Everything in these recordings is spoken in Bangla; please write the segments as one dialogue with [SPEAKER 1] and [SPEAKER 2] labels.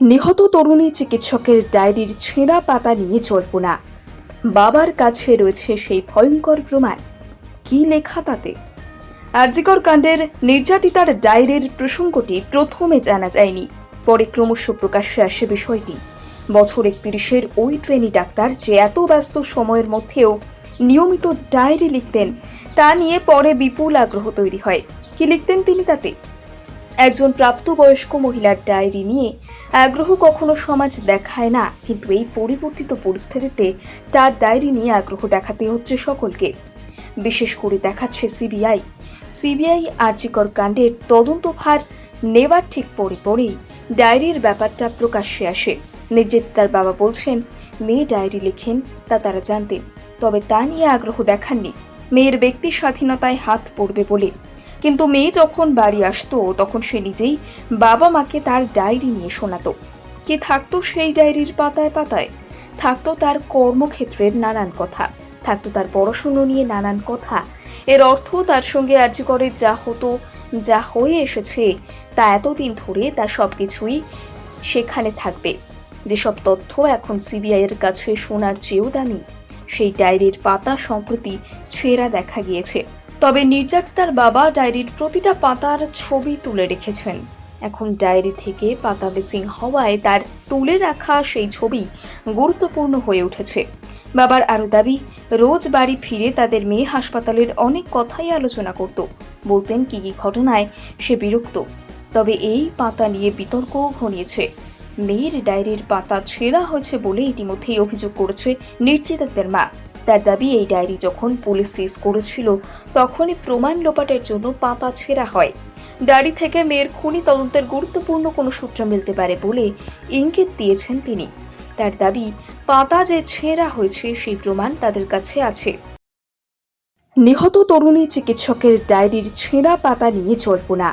[SPEAKER 1] নিহত তরুণী চিকিৎসকের ডায়েরির ছেঁড়া পাতা নিয়ে জল্পনা। বাবার কাছে রয়েছে সেই ভয়ঙ্কর প্রমাণ। কি লেখা তাতে? আরজিকর কাণ্ডের নির্যাতিতার ডায়েরির প্রসঙ্গটি প্রথমে জানা যায়নি। পরে ক্রমশ প্রকাশ্যে আসে বিষয়টি। বছর একত্রিশের ওই ট্রেনি ডাক্তার যে এত ব্যস্ত সময়ের মধ্যেও নিয়মিত ডায়েরি লিখতেন, তা নিয়ে পরে বিপুল আগ্রহ তৈরি হয়। কি লিখতেন তিনি তাতে? একজন প্রাপ্তবয়স্ক মহিলার ডায়েরি নিয়ে আগ্রহ কখনো সমাজ দেখায় না, কিন্তু এই পরিবর্তিত পরিস্থিতিতে তার ডায়েরি নিয়ে আগ্রহ দেখাতে হচ্ছে সকলকে। বিশেষ করে দেখাচ্ছে সিবিআই। সিবিআই আর্যিকর কাণ্ডের তদন্তভার নেবার ঠিক পরে পরেই ডায়েরির ব্যাপারটা প্রকাশ্যে আসে। নির্যাতিতার বাবা বলছেন, মেয়ে ডায়েরি লেখেন তা তারা জানতেন, তবে তা নিয়ে আগ্রহ দেখাননি। মেয়ের ব্যক্তি স্বাধীনতায় হাত পড়বে বলে কিন্তু মেয়ে যখন বাড়ি আসতো, তখন সে নিজেই বাবা মাকে তার ডায়েরি নিয়ে শোনাতো। কি থাকতো সেই ডায়েরির পাতায় পাতায়? থাকতো তার কর্মক্ষেত্রের নানান কথা। থাকতো তার পড়াশুনো নিয়ে নানান কথা। এর অর্থ তার সঙ্গে আর্যিকরে যা হতো, যা হয়ে এসেছে, তা এতদিন ধরে তার সব কিছুই সেখানে থাকবে। যেসব তথ্য এখন সিবিআই এর কাছে শোনার চেয়েও দামি, সেই ডায়েরির পাতা সম্প্রতি ছেঁড়া দেখা গিয়েছে। তবে নির্যাতিতার বাবা ডায়েরির প্রতিটা পাতার ছবি তুলে রেখেছেন। এখন ডায়েরি থেকে পাতা মিসিং হওয়ায় তার তুলে রাখা সেই ছবি গুরুত্বপূর্ণ হয়ে উঠেছে। বাবার আরও দাবি, রোজ বাড়ি ফিরে তাদের মেয়ে হাসপাতালের অনেক কথাই আলোচনা করত। বলতেন কি কি ঘটনায় সে বিরক্ত। তবে এই পাতা নিয়ে বিতর্কও ঘনিয়েছে। মেয়ের ডায়েরির পাতা ছেঁড়া হয়েছে বলে ইতিমধ্যেই অভিযোগ করেছে নির্যাতিতাদের মা। তার দাবি, এই ডায়েরি যখন পুলিশ সিজ করেছিল, তখনই প্রমাণ লোপাটের জন্য পাতা ছেঁড়া হয়। ডায়েরি থেকে মেয়ের খুনি তদন্তের গুরুত্বপূর্ণ কোনো সূত্র মিলতে পারে বলে ইঙ্গিত দিয়েছেন তিনি। তার দাবি, পাতা যে ছেঁড়া হয়েছে, সেই প্রমাণ তাদের কাছে আছে। নিহত তরুণী চিকিৎসকের ডায়েরির ছেঁড়া পাতা নিয়ে জল্পনা।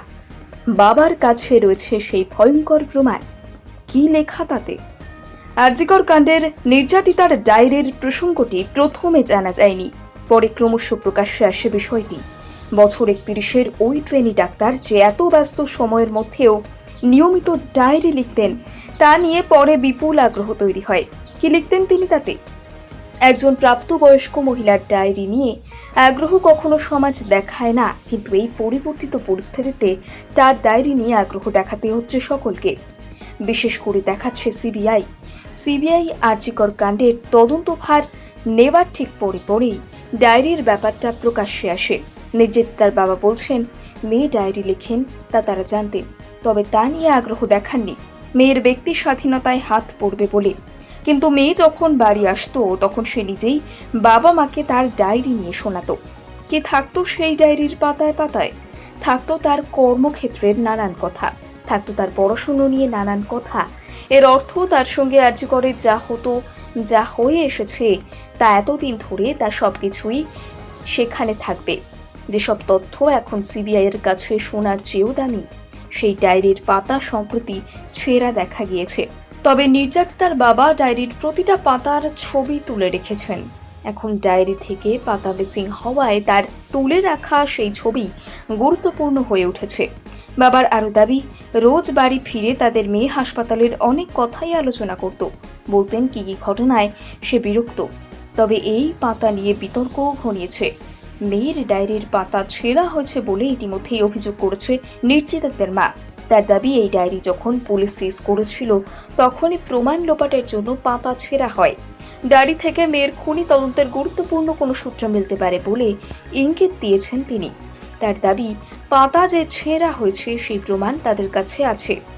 [SPEAKER 1] বাবার কাছে রয়েছে সেই ভয়ঙ্কর প্রমাণ। কি লেখা তাতে? আরজিকর কাণ্ডের নির্যাতিতার ডায়েরির প্রসঙ্গটি প্রথমে জানা যায়নি, পরে ক্রমশ প্রকাশ্যে আসে বিষয়টি। বছর একত্রিশের ওই ট্রেনি ডাক্তার যে এত ব্যস্ত সময়ের মধ্যেও নিয়মিত ডায়েরি লিখতেন, তা নিয়ে পরে বিপুল আগ্রহ তৈরি হয়। কি লিখতেন তিনি তাতে? একজন প্রাপ্তবয়স্ক মহিলার ডায়েরি নিয়ে আগ্রহ কখনো সমাজ দেখায় না, কিন্তু এই পরিবর্তিত পরিস্থিতিতে তার ডায়েরি নিয়ে আগ্রহ দেখাতে হচ্ছে সকলকে। বিশেষ করে দেখাচ্ছে সিবিআই। সিবিআই আর্যিকর কাণ্ডের তদন্তভার নেবার ঠিক পরে পরেই ডায়েরির ব্যাপারটা প্রকাশ্যে আসে। নির্যাতিতার বাবা বলছেন, মেয়ে ডায়েরি লেখেন তা তারা জানতেন, তবে তা নিয়ে আগ্রহ দেখাননি। মেয়ের ব্যক্তি স্বাধীনতায় হাত পড়বে বলে। কিন্তু মেয়ে যখন বাড়ি আসতো, তখন সে নিজেই বাবা মাকে তার ডায়েরি নিয়ে শোনাতো। কি থাকতো সেই ডায়েরির পাতায় পাতায়? থাকতো তার কর্মক্ষেত্রের নানান কথা। থাকতো তার পড়াশুনো নিয়ে নানান কথা। এর অর্থ তার সঙ্গে আর্জি করে যা হতো, যা হয়ে এসেছে, তা এতদিন ধরে তা সব কিছুই সেখানে থাকবে। যেসব তথ্য এখন সিবিআই এর কাছে শোনার চেয়েও দামি, সেই ডায়েরির পাতা সম্প্রতি ছেঁড়া দেখা গিয়েছে। তবে নির্যাতিতার বাবা ডায়েরির প্রতিটা পাতার ছবি তুলে রেখেছেন। এখন ডায়েরি থেকে পাতা মিসিং হওয়ায় তার তুলে রাখা সেই ছবি গুরুত্বপূর্ণ হয়ে উঠেছে। বাবার আরও দাবি, রোজ বাড়ি ফিরে তাদের মেয়ে হাসপাতালের অনেক কথাই আলোচনা করত। বলতেন কি কি ঘটনায় সে বিরক্ত। তবে এই পাতা নিয়ে বিতর্কও ঘনিয়েছে। মেয়ের ডায়েরির পাতা ছেঁড়া হয়েছে বলে ইতিমধ্যেই অভিযোগ করেছে নির্যাতিতাদের মা। তার দাবি, এই ডায়েরি যখন পুলিশ সিজ করেছিল, তখনই প্রমাণ লোপাটের জন্য পাতা ছেঁড়া হয়। ডায়েরি থেকে মেয়ের খুনি তদন্তের গুরুত্বপূর্ণ কোনো সূত্র মিলতে পারে বলে ইঙ্গিত দিয়েছেন তিনি। তার দাবি পাতা যে ছেঁড়া হয়েছে সেই প্রমাণ তাদের কাছে আছে।